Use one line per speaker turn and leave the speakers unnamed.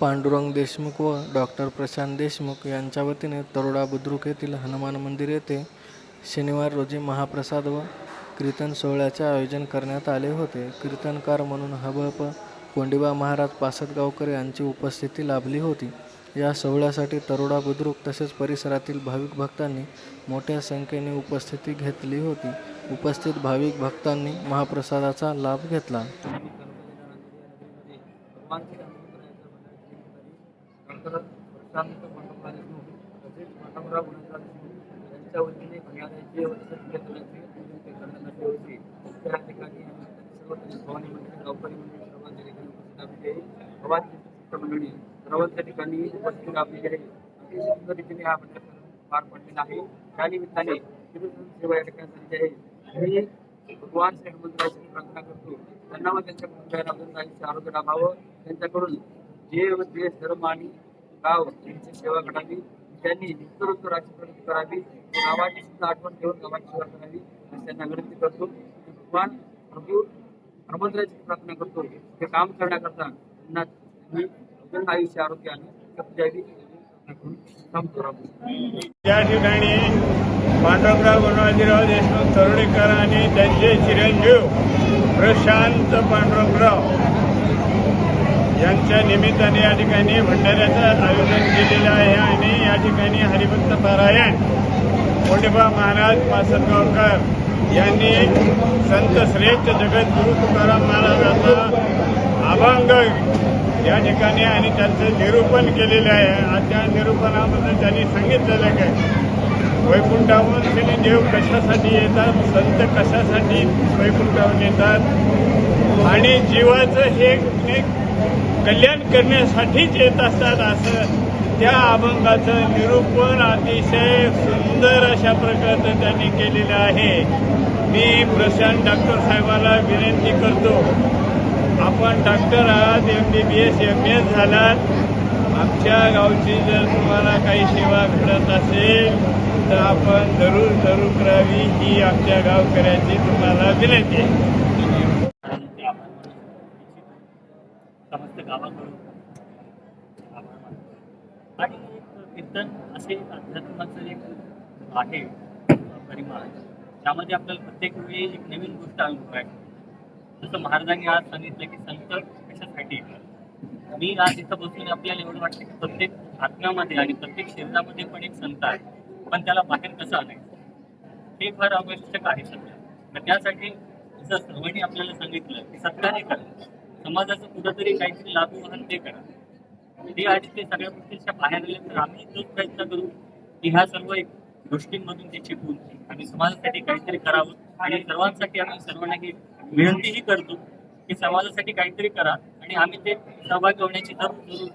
पांडुरंग देशमुख व डॉक्टर प्रशांत देशमुख यांच्या वतीने तरोडा बुद्रुक येथील हनुमान मंदिर येथे शनिवार रोजी महाप्रसाद व कीर्तन सोहळ्याचे आयोजन करण्यात आले होते. कीर्तनकार म्हणून हबप कोंडिबा महाराज पासदगावकर यांची उपस्थिती लाभली होती. या सोहळ्यासाठी तरोडा बुद्रुक तसेच परिसरातील भाविक भक्तांनी मोठ्या संख्येने उपस्थिती घेतली होती. उपस्थित भाविक भक्तांनी महाप्रसादाचा लाभ घेतला.
नंतर प्रशांत मंडपराव तसेच मंडपराव गुणेश्वर यांच्या वतीने भंडाऱ्याचे वसतिगृह करण्याचे करण्यात होते. त्या ठिकाणी सर्व भवानी गावकरी त्या ठिकाणी उपस्थित आहे मंडळी त्या ठिकाणी उपस्थित आहे अतिशय सुंदर रीतीने हा पार पडलेला आहे. त्या निमित्ताने सेवा या ठिकाणी झालेली आहे. मी भगवान श्री हनुमंतरायाची प्रार्थना करतो. त्यांना व त्यांच्या कुटुंबियांना अजून आरोग्य लाभावं त्यांच्याकडून जे व देश धर्म आणि गाव यांची सेवा करावी त्यांनी नित्योत्तर राजकारण करावी गावाची सुद्धा आठवण ठेवून गावाची सेवा करावी अशी त्यांना विनंती करतो. भगवान प्रभू हनुमंतरायाची प्रार्थना करतो. हे काम करण्याकरता त्यांना आयुष्य आरोग्य आणि द्यावी
या ठिकाणी पांडवराव गुणवाजीराव देशमुख तरुणीकर आणि त्यांचे चिरंजीव प्रशांत पांडुरंगराव यांच्या निमित्ताने या ठिकाणी भंडाऱ्याचं आयोजन केलेलं आहे आणि या ठिकाणी हरिभक्त पारायण मोठेबा महाराज मासनगावकर यांनी संत श्रेष्ठ जगद्गुरु तुकाराम महाराजांचा अभंग या ठिकाणी आणि त्यांचं निरूपण केलेलं आहे. आणि त्या निरूपणामध्ये त्यांनी सांगितलेलं काय वैकुंठाहून श्री देव कशासाठी येतात संत कशासाठी वैकुंठाहून येतात? आणि जीवाचं हे एक कल्याण करण्यासाठीच येत असतात असं त्या अभंगाचं निरूपण अतिशय सुंदर अशा प्रकारचं त्यांनी केलेलं आहे. मी प्रशांत डॉक्टर साहेबाला विनंती करतो. आपण डॉक्टर आहात M B B S M S झालात. आमच्या गावची जर तुम्हाला काही सेवा घडत असेल तर आपण जरूर जरूर करावी ही आमच्या गावकऱ्याची तुम्हाला विनंती आहे
ते आपण समस्त गावाकडून आणि कीर्तन असे अध्यात्माचं एक आहे परिमाण त्यामध्ये आपल्याला प्रत्येक वेळी एक नवीन गोष्ट अनुभवायची जसं महाराजांनी आज सांगितलं की संत कशासाठी येतात मी आज इथं बसून आपल्याला एवढं वाटतं की प्रत्येक आत्म्यामध्ये आणि प्रत्येक शरीरामध्ये पण एक संत आहे. पण त्याला बाहेर कसं आणायचं? हे फार आवश्यक आहे सध्या. तर त्यासाठी जसं सर्वांनी आपल्याला सांगितलं की सत्कार्य करा समाजाचं कुठंतरी काहीतरी लागू म्हणून ते करा. ते आणि ते सगळ्या गोष्टीच्या बाहेर आले तर आम्ही तोच प्रयत्न करू की ह्या सर्व एक गोष्टींमधून ते शिकून आम्ही समाजासाठी काहीतरी करावं आणि सर्वांसाठी आम्ही सर्वांना ही विनंतीही करतो की समाजासाठी काहीतरी करा आणि आम्ही ते सहभागी होण्याची जरूर